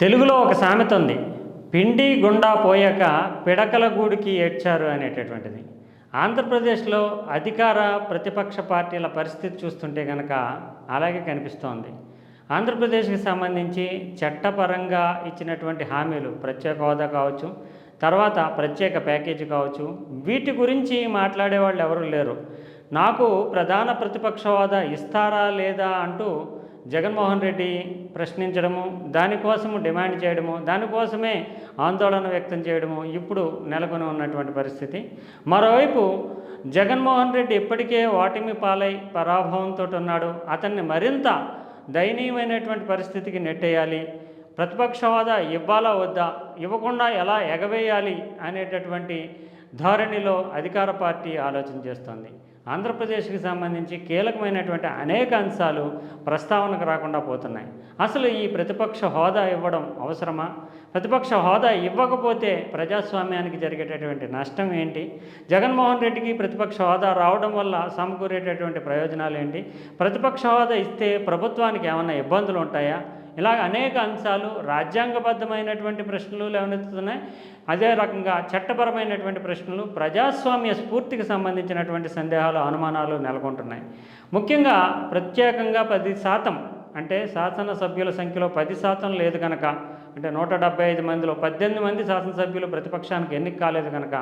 తెలుగులో ఒక సామెత ఉంది పిండి గుండా పోయాక పిడకల గూడికి ఏడ్చారు అనేటటువంటిది. ఆంధ్రప్రదేశ్లో అధికార ప్రతిపక్ష పార్టీల పరిస్థితి చూస్తుంటే కనుక అలాగే కనిపిస్తోంది. ఆంధ్రప్రదేశ్కి సంబంధించి చట్టపరంగా ఇచ్చినటువంటి హామీలు ప్రత్యేక హోదా కావచ్చు తర్వాత ప్రత్యేక ప్యాకేజీ కావచ్చు వీటి గురించి మాట్లాడే వాళ్ళు ఎవరు లేరు. నాకు ప్రధాన ప్రతిపక్ష హోదా ఇస్తారా లేదా అంటూ జగన్మోహన్ రెడ్డి ప్రశ్నించడము దానికోసము డిమాండ్ చేయడము దానికోసమే ఆందోళన వ్యక్తం చేయడము ఇప్పుడు నెలకొని ఉన్నటువంటి పరిస్థితి. మరోవైపు జగన్మోహన్ రెడ్డి ఇప్పటికే ఓటమి పాలై పరాభవంతో ఉన్నాడు. అతన్ని మరింత దయనీయమైనటువంటి పరిస్థితికి నెట్టేయాలి. ప్రతిపక్ష హోదా ఇవ్వాలా వద్దా? ఇవ్వకుండా ఎలా ఎగవేయాలి అనేటటువంటి ధోరణిలో అధికార పార్టీ ఆలోచన చేస్తోంది. ఆంధ్రప్రదేశ్కి సంబంధించి కీలకమైనటువంటి అనేక అంశాలు ప్రస్తావనకు రాకుండా పోతున్నాయి. అసలు ఈ ప్రతిపక్ష హోదా ఇవ్వడం అవసరమా? ప్రతిపక్ష హోదా ఇవ్వకపోతే ప్రజాస్వామ్యానికి జరిగేటటువంటి నష్టం ఏంటి? జగన్మోహన్ రెడ్డికి ప్రతిపక్ష హోదా రావడం వల్ల సమకూరేటటువంటి ప్రయోజనాలు ఏంటి? ప్రతిపక్ష హోదా ఇస్తే ప్రభుత్వానికి ఏమైనా ఇబ్బందులు ఉంటాయా? ఇలాగ అనేక అంశాలు రాజ్యాంగబద్ధమైనటువంటి ప్రశ్నలు లేవనెత్తుతున్నాయి. అదే రకంగా చట్టపరమైనటువంటి ప్రశ్నలు ప్రజాస్వామ్య స్ఫూర్తికి సంబంధించినటువంటి సందేహాలు అనుమానాలు నెలకొంటున్నాయి. ముఖ్యంగా ప్రత్యేకంగా పది శాతం అంటే శాసనసభ్యుల సంఖ్యలో పది శాతం లేదు కనుక అంటే నూట డెబ్బై ఐదు మందిలో పద్దెనిమిది మంది శాసనసభ్యులు ప్రతిపక్షానికి ఎన్నిక కాలేదు కనుక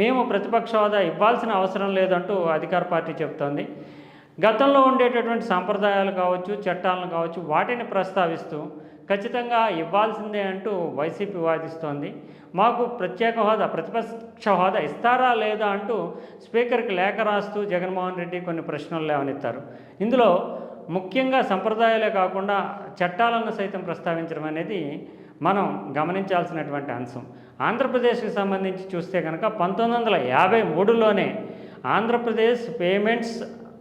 మేము ప్రతిపక్ష హోదా ఇవ్వాల్సిన అవసరం లేదంటూ అధికార పార్టీ చెబుతోంది. గతంలో ఉండేటటువంటి సాంప్రదాయాలు కావచ్చు చట్టాలను కావచ్చు వాటిని ప్రస్తావిస్తూ ఖచ్చితంగా ఇవ్వాల్సిందే అంటూ వైసీపీ వాదిస్తోంది. మాకు ప్రత్యేక హోదా ప్రతిపక్ష హోదా ఇస్తారా లేదా అంటూ స్పీకర్కి లేఖ రాస్తూ జగన్మోహన్ రెడ్డి కొన్ని ప్రశ్నలు లేవనెత్తారు. ఇందులో ముఖ్యంగా సంప్రదాయాలే కాకుండా చట్టాలను సైతం ప్రస్తావించడం అనేది మనం గమనించాల్సినటువంటి అంశం. ఆంధ్రప్రదేశ్కి సంబంధించి చూస్తే కనుక పంతొమ్మిది వందల యాభై మూడులోనే Andhra Pradesh payments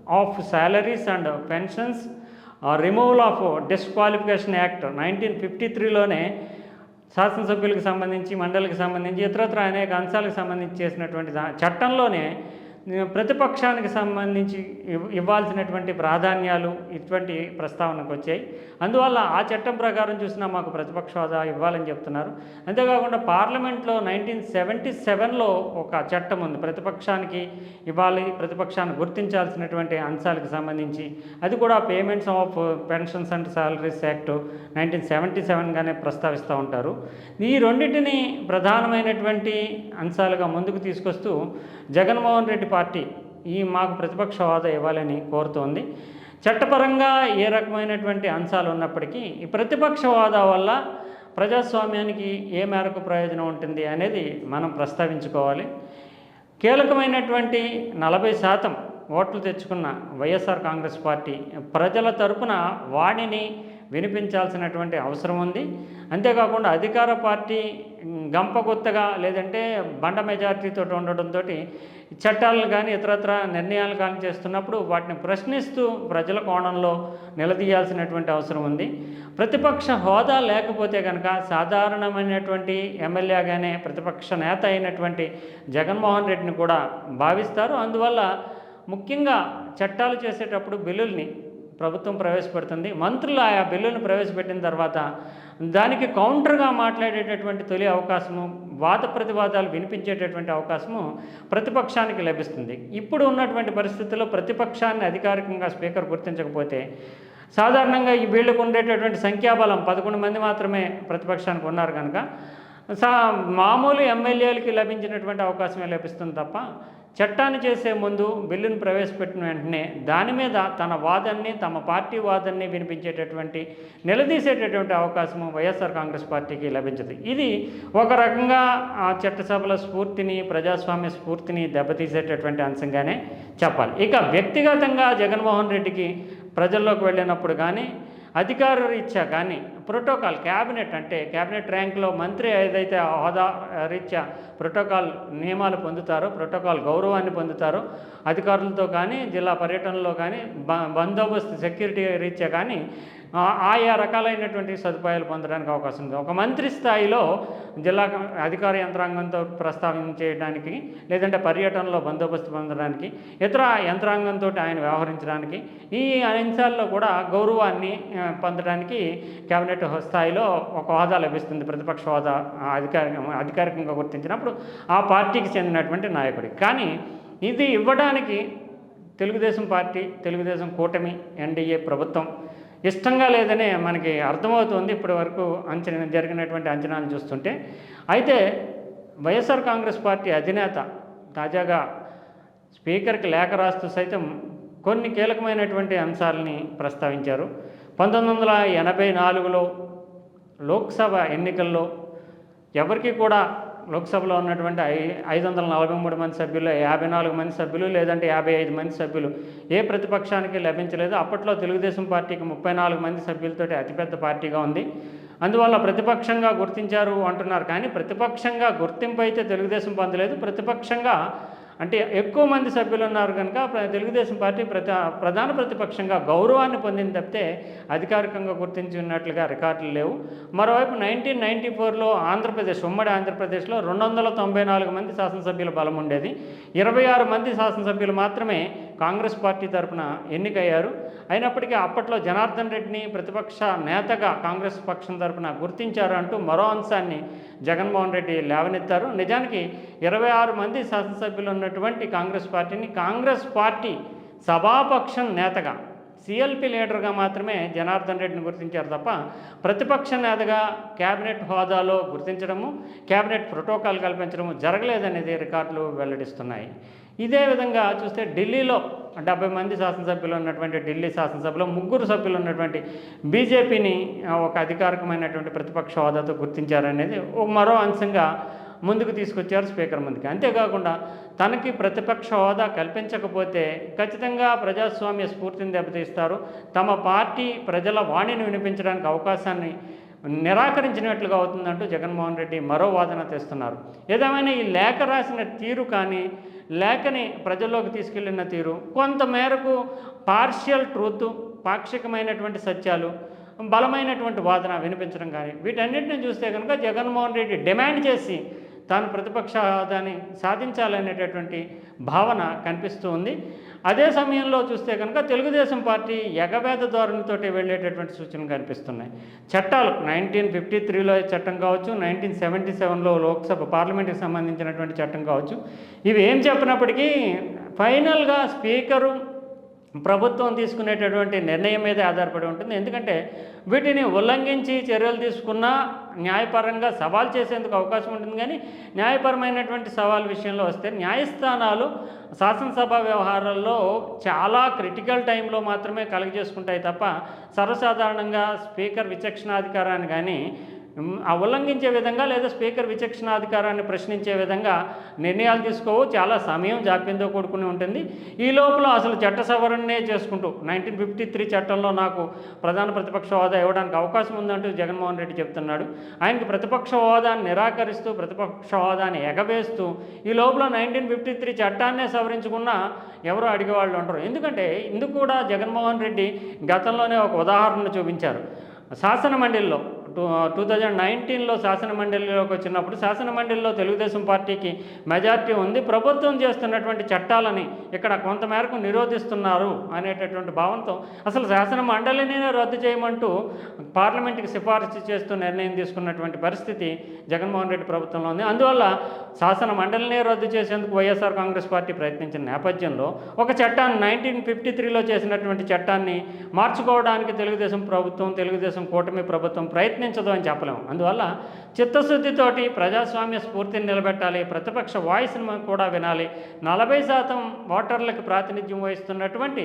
of salaries and pensions removal of disqualification act nineteen fifty త్రీలోనే శాసనసభ్యులకు సంబంధించి మండలికి సంబంధించి ఇతరత్ర అనేక అంశాలకు సంబంధించి చేసినటువంటి చట్టంలోనే ప్రతిపక్షానికి సంబంధించి ఇవ్వాల్సినటువంటి ప్రాధాన్యాలు ఇటువంటి ప్రస్తావనకు వచ్చాయి. అందువల్ల ఆ చట్టం ప్రకారం చూసినా మాకు ప్రతిపక్ష హోదా ఇవ్వాలని చెప్తున్నారు. అంతేకాకుండా పార్లమెంట్లో నైన్టీన్ సెవెంటీ సెవెన్లో ఒక చట్టం ఉంది. ప్రతిపక్షానికి ఇవ్వాలి ప్రతిపక్షాన్ని గుర్తించాల్సినటువంటి అంశాలకు సంబంధించి. అది కూడా payments of pensions and salaries act nineteen seventy సెవెన్గానే ప్రస్తావిస్తూ ఉంటారు. ఈ రెండింటిని ప్రధానమైనటువంటి అంశాలుగా ముందుకు తీసుకొస్తూ జగన్మోహన్ రెడ్డి పార్టీ ఈ మాకు ప్రతిపక్ష హోదా ఇవ్వాలని కోరుతోంది. చట్టపరంగా ఏ రకమైనటువంటి అంశాలు ఉన్నప్పటికీ ఈ ప్రతిపక్ష హోదా వల్ల ప్రజాస్వామ్యానికి ఏ మేరకు ప్రయోజనం ఉంటుంది అనేది మనం ప్రస్తావించుకోవాలి. కీలకమైనటువంటి నలభై శాతం ఓట్లు తెచ్చుకున్న వైఎస్ఆర్ కాంగ్రెస్ పార్టీ ప్రజల తరపున వాణిని వినిపించాల్సినటువంటి అవసరం ఉంది. అంతేకాకుండా అధికార పార్టీ గంపగుత్తగా లేదంటే బండ మెజార్టీతో ఉండడంతో చట్టాలను కానీ ఇతరత్ర నిర్ణయాలు కానీ చేస్తున్నప్పుడు వాటిని ప్రశ్నిస్తూ ప్రజల కోణంలో నిలదీయాల్సినటువంటి అవసరం ఉంది. ప్రతిపక్ష హోదా లేకపోతే కనుక సాధారణమైనటువంటి ఎమ్మెల్యేగానే ప్రతిపక్ష నేత అయినటువంటి జగన్మోహన్ రెడ్డిని కూడా భావిస్తారు. అందువల్ల ముఖ్యంగా చట్టాలు చేసేటప్పుడు బిల్లుల్ని ప్రభుత్వం ప్రవేశపెడుతుంది. మంత్రులు ఆయా బిల్లును ప్రవేశపెట్టిన తర్వాత దానికి కౌంటర్గా మాట్లాడేటటువంటి తొలి అవకాశము వాద ప్రతివాదాలు వినిపించేటటువంటి అవకాశము ప్రతిపక్షానికి లభిస్తుంది. ఇప్పుడు ఉన్నటువంటి పరిస్థితుల్లో ప్రతిపక్షాన్ని అధికారికంగా స్పీకర్ గుర్తించకపోతే సాధారణంగా ఈ వీళ్ళకు ఉండేటటువంటి సంఖ్యాబలం పదకొండు మంది మాత్రమే ప్రతిపక్షానికి ఉన్నారు కనుక సా మామూలు ఎమ్మెల్యేలకి లభించినటువంటి అవకాశమే లభిస్తుంది తప్ప చట్టాన్ని చేసే ముందు బిల్లును ప్రవేశపెట్టిన వెంటనే దాని మీద తన వాదన్ని తమ పార్టీ వాదన్ని వినిపించేటటువంటి నిలదీసేటటువంటి అవకాశము వైఎస్ఆర్ కాంగ్రెస్ పార్టీకి లభించదు. ఇది ఒక రకంగా ఆ చట్టసభల స్ఫూర్తిని ప్రజాస్వామ్య స్ఫూర్తిని దెబ్బతీసేటటువంటి అంశంగానే చెప్పాలి. ఇక వ్యక్తిగతంగా జగన్మోహన్ రెడ్డికి ప్రజల్లోకి వెళ్ళినప్పుడు కానీ అధికార రీత్యా కానీ ప్రోటోకాల్ క్యాబినెట్ అంటే క్యాబినెట్ ర్యాంక్లో మంత్రి ఏదైతే హోదా రీత్యా ప్రోటోకాల్ నియమాలు పొందుతారో ప్రోటోకాల్ గౌరవాన్ని పొందుతారో అధికారులతో కానీ జిల్లా పర్యటనలో కానీ బ బందోబస్తు సెక్యూరిటీ రీత్యా కానీ ఆయా రకాలైనటువంటి సదుపాయాలు పొందడానికి అవకాశం ఉంది. ఒక మంత్రి స్థాయిలో జిల్లా అధికార యంత్రాంగంతో ప్రస్తావించేయడానికి లేదంటే పర్యటనలో బందోబస్తు పొందడానికి ఇతర యంత్రాంగంతో ఆయన వ్యవహరించడానికి ఈ అంశాల్లో కూడా గౌరవాన్ని పొందడానికి కేబినెట్ స్థాయిలో ఒక హోదా లభిస్తుంది. ప్రతిపక్ష హోదా అధికారిక అధికారికంగా గుర్తించినప్పుడు ఆ పార్టీకి చెందినటువంటి నాయకుడి కానీ ఇది ఇవ్వడానికి తెలుగుదేశం పార్టీ తెలుగుదేశం కూటమి ఎన్డీఏ ప్రభుత్వం ఇష్టంగా లేదనే మనకి అర్థమవుతుంది. ఇప్పటి వరకు అంచనా జరిగినటువంటి అంచనాలు చూస్తుంటే. అయితే వైఎస్ఆర్ కాంగ్రెస్ పార్టీ అధినేత తాజాగా స్పీకర్కి లేఖ రాస్తూ సైతం కొన్ని కీలకమైనటువంటి అంశాలని ప్రస్తావించారు. పంతొమ్మిది వందల ఎనభై నాలుగులో లోక్సభ ఎన్నికల్లో ఎవరికి కూడా లోక్సభలో ఉన్నటువంటి ఐ ఐదు వందల నలభై మూడు మంది సభ్యులు యాభై నాలుగు మంది సభ్యులు లేదంటే యాభై ఐదు మంది సభ్యులు ఏ ప్రతిపక్షానికి లభించలేదు. అప్పట్లో తెలుగుదేశం పార్టీకి ముప్పై నాలుగు మంది సభ్యులతోటి అతిపెద్ద పార్టీగా ఉంది. అందువల్ల ప్రతిపక్షంగా గుర్తించారు అంటున్నారు. కానీ ప్రతిపక్షంగా గుర్తింపు అయితే తెలుగుదేశం పొందలేదు. ప్రతిపక్షంగా అంటే ఎక్కువ మంది సభ్యులు ఉన్నారు కనుక ప్ర- తెలుగుదేశం పార్టీ ప్రతి ప్రధాన ప్రతిపక్షంగా గౌరవాన్ని పొందింది తప్పితే అధికారికంగా గుర్తించినట్లుగా రికార్డులు లేవు. మరోవైపు నైన్టీన్ నైన్టీ ఫోర్లో ఆంధ్రప్రదేశ్ ఉమ్మడి ఆంధ్రప్రదేశ్లో రెండు వందల తొంభై నాలుగు మంది శాసనసభ్యుల బలం ఉండేది. ఇరవై ఆరు మంది శాసనసభ్యులు మాత్రమే కాంగ్రెస్ పార్టీ తరపున ఎన్నికయ్యారు. అయినప్పటికీ అప్పట్లో జనార్దన్ రెడ్డిని ప్రతిపక్ష నేతగా కాంగ్రెస్ పక్షం తరపున గుర్తించారు అంటూ మరో అంశాన్ని జగన్మోహన్ రెడ్డి లేవనెత్తారు. నిజానికి ఇరవై ఆరు మంది శాసనసభ్యులు ఉన్నటువంటి కాంగ్రెస్ పార్టీని కాంగ్రెస్ పార్టీ సభాపక్షం నేతగా సిఎల్పి లీడర్గా మాత్రమే జనార్దన్ రెడ్డిని గుర్తించారు తప్ప ప్రతిపక్ష నేతగా కేబినెట్ హోదాలో గుర్తించడము కేబినెట్ ప్రోటోకాల్ కల్పించడము జరగలేదనేది రికార్డులు వెల్లడిస్తున్నాయి. ఇదే విధంగా చూస్తే ఢిల్లీలో డెబ్బై మంది శాసనసభ్యులు ఉన్నటువంటి ఢిల్లీ శాసనసభలో ముగ్గురు సభ్యులు ఉన్నటువంటి బీజేపీని ఒక అధికారికమైనటువంటి ప్రతిపక్ష హోదాతో గుర్తించారనేది ఒక మరో అంశంగా ముందుకు తీసుకొచ్చారు స్పీకర్ ముందుకి. అంతేకాకుండా తనకి ప్రతిపక్ష హోదా కల్పించకపోతే ఖచ్చితంగా ప్రజాస్వామ్య స్ఫూర్తిని దెబ్బతీస్తారు. తమ పార్టీ ప్రజల వాణిని వినిపించడానికి అవకాశాన్ని నిరాకరించినట్లుగా అవుతుందంటూ జగన్మోహన్ రెడ్డి మరో వాదన తెస్తున్నారు. ఏదేమైనా ఈ లేఖ రాసిన తీరు కానీ లేఖని ప్రజల్లోకి తీసుకెళ్ళిన తీరు. కొంత మేరకు పార్షియల్ ట్రూత్ పాక్షికమైనటువంటి సత్యాలు బలమైనటువంటి వాదన వినిపించడం కానీ వీటన్నిటిని చూస్తే కనుక జగన్మోహన్ రెడ్డి డిమాండ్ చేసి తాను ప్రతిపక్ష హోదాని సాధించాలనేటటువంటి భావన కనిపిస్తూ ఉంది. అదే సమయంలో చూస్తే కనుక తెలుగుదేశం పార్టీ ఎగవేద ధోరణితోటి వెళ్ళేటటువంటి సూచనలు కనిపిస్తున్నాయి. చట్టాలు నైన్టీన్ ఫిఫ్టీ త్రీలో చట్టం కావచ్చు నైన్టీన్ సెవెంటీ సెవెన్లో లోక్సభ పార్లమెంట్కి సంబంధించినటువంటి చట్టం కావచ్చు. ఇవి ఏం చెప్పినప్పటికీ ఫైనల్గా స్పీకరు ప్రభుత్వం తీసుకునేటటువంటి నిర్ణయం మీద ఆధారపడి ఉంటుంది. ఎందుకంటే వీటిని ఉల్లంఘించి చర్యలు తీసుకున్నా న్యాయపరంగా సవాల్ చేసేందుకు అవకాశం ఉంటుంది. కానీ న్యాయపరమైనటువంటి సవాల్ విషయంలో వస్తే న్యాయస్థానాలు శాసనసభ వ్యవహారాల్లో చాలా క్రిటికల్ టైంలో మాత్రమే కలుగజేసుకుంటాయి తప్ప సర్వసాధారణంగా స్పీకర్ విచక్షణాధికారాన్ని కానీ ఆ ఉల్లంఘించే విధంగా లేదా స్పీకర్ విచక్షణాధికారాన్ని ప్రశ్నించే విధంగా నిర్ణయాలు తీసుకోవు. చాలా సమయం జాప్యంతో కూడుకుని ఉంటుంది. ఈ లోపల అసలు చట్ట సవరణనే చేసుకుంటూ నైన్టీన్ ఫిఫ్టీ త్రీ చట్టంలో నాకు ప్రధాన ప్రతిపక్ష హోదా ఇవ్వడానికి అవకాశం ఉందంటూ జగన్మోహన్ రెడ్డి చెప్తున్నాడు. ఆయనకి ప్రతిపక్ష హోదాన్ని నిరాకరిస్తూ ప్రతిపక్ష హోదాన్ని ఎగవేస్తూ ఈ లోపల నైన్టీన్ ఫిఫ్టీ త్రీ చట్టాన్నే సవరించుకున్నా ఎవరో అడిగేవాళ్ళు ఉండరు ఎందుకంటే ఇందుకు కూడా జగన్మోహన్ రెడ్డి గతంలోనే ఒక ఉదాహరణ చూపించారు. శాసన మండలిలో టూ టూ థౌజండ్ నైన్టీన్లో శాసన మండలిలోకి వచ్చినప్పుడు శాసనమండలిలో తెలుగుదేశం పార్టీకి మెజార్టీ ఉంది. ప్రభుత్వం చేస్తున్నటువంటి చట్టాలని ఇక్కడ కొంతమేరకు నిరోధిస్తున్నారు అనేటటువంటి భావంతో అసలు శాసన మండలినే రద్దు చేయమంటూ పార్లమెంట్కి సిఫారసు చేస్తూ నిర్ణయం తీసుకున్నటువంటి పరిస్థితి జగన్మోహన్ రెడ్డి ప్రభుత్వంలో ఉంది. అందువల్ల శాసన మండలినే రద్దు చేసేందుకు వైఎస్ఆర్ కాంగ్రెస్ పార్టీ ప్రయత్నించిన నేపథ్యంలో ఒక చట్టాన్ని నైన్టీన్ ఫిఫ్టీ త్రీలో చేసినటువంటి చట్టాన్ని మార్చుకోవడానికి తెలుగుదేశం ప్రభుత్వం తెలుగుదేశం కూటమి ప్రభుత్వం ప్రయత్నం ప్రయత్నించదు అని చెప్పలేము. అందువల్ల చిత్తశుద్ధితోటి ప్రజాస్వామ్య స్ఫూర్తిని నిలబెట్టాలి ప్రతిపక్ష వాయిస్ని కూడా వినాలి. నలభై శాతం ఓటర్లకు ప్రాతినిధ్యం వహిస్తున్నటువంటి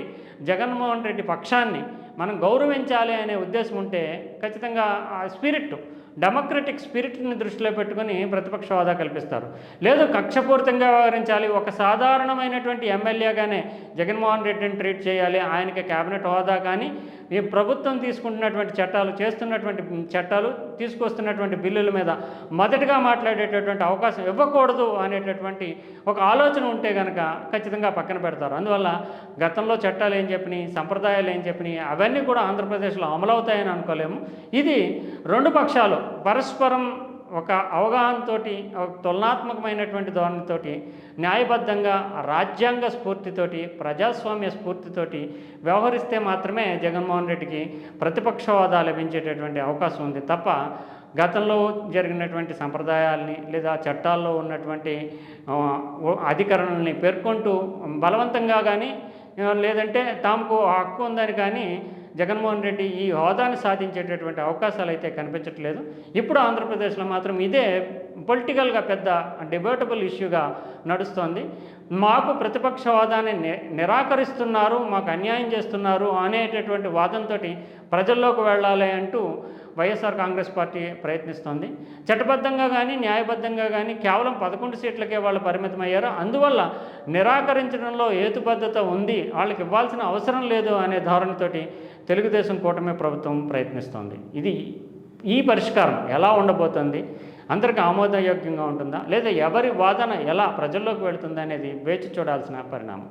జగన్మోహన్ రెడ్డి పక్షాన్ని మనం గౌరవించాలి అనే ఉద్దేశం ఉంటే ఖచ్చితంగా ఆ స్పిరిట్ డెమోక్రటిక్ స్పిరిట్ని దృష్టిలో పెట్టుకొని ప్రతిపక్ష హోదా కల్పిస్తారు. లేదు కక్షపూరితంగా వ్యవహరించాలి ఒక సాధారణమైనటువంటి ఎమ్మెల్యేగానే జగన్మోహన్ రెడ్డిని ట్రీట్ చేయాలి ఆయనకి కేబినెట్ హోదా కానీ ఈ ప్రభుత్వం తీసుకుంటున్నటువంటి చట్టాలు చేస్తున్నటువంటి చట్టాలు తీసుకొస్తున్నటువంటి బిల్లుల మీద మొదటగా మాట్లాడేటటువంటి అవకాశం ఇవ్వకూడదు అనేటటువంటి ఒక ఆలోచన ఉంటే కనుక ఖచ్చితంగా పక్కన పెడతారు. అందువల్ల గతంలో చట్టాలు ఏం చెప్పినాయి సంప్రదాయాలు ఏం చెప్పినాయి అవన్నీ కూడా ఆంధ్రప్రదేశ్లో అమలవుతాయని అనుకోలేము. ఇది రెండు పక్షాలు. పరస్పరం ఒక అవగాహనతోటి ఒక తులనాత్మకమైనటువంటి ధోరణితోటి న్యాయబద్ధంగా రాజ్యాంగ స్ఫూర్తితోటి ప్రజాస్వామ్య స్ఫూర్తితోటి వ్యవహరిస్తే మాత్రమే జగన్మోహన్ రెడ్డికి ప్రతిపక్ష హోదా లభించేటటువంటి అవకాశం ఉంది తప్ప గతంలో జరిగినటువంటి సంప్రదాయాల్ని లేదా చట్టాల్లో ఉన్నటువంటి అధికరణల్ని పేర్కొంటూ బలవంతంగా కానీ లేదంటే తాముకు హక్కు ఉందని కానీ జగన్మోహన్ రెడ్డి ఈ హోదాను సాధించేటటువంటి అవకాశాలు అయితే కనిపించట్లేదు. ఇప్పుడు ఆంధ్రప్రదేశ్లో మాత్రం ఇదే పొలిటికల్గా పెద్ద డిబేటబుల్ ఇష్యూగా నడుస్తోంది. మాకు ప్రతిపక్ష హోదాని నిరాకరిస్తున్నారు మాకు అన్యాయం చేస్తున్నారు అనేటటువంటి వాదంతో ప్రజల్లోకి వెళ్ళాలి అంటూ వైఎస్ఆర్ కాంగ్రెస్ పార్టీ ప్రయత్నిస్తోంది. చట్టబద్ధంగా కానీ న్యాయబద్ధంగా కానీ కేవలం పదకొండు సీట్లకే వాళ్ళు పరిమితమయ్యారు. అందువల్ల నిరాకరించడంలో హేతుబద్ధత ఉంది. వాళ్ళకి ఇవ్వాల్సిన అవసరం లేదు అనే ధోరణితోటి తెలుగుదేశం కూటమి ప్రభుత్వం ప్రయత్నిస్తోంది. ఇది ఈ పరిష్కారం ఎలా ఉండబోతుంది? అందరికీ ఆమోదయోగ్యంగా ఉంటుందా? లేదా ఎవరి వాదన ఎలా ప్రజల్లోకి వెళుతుందా అనేది వేచి చూడాల్సిన పరిణామం.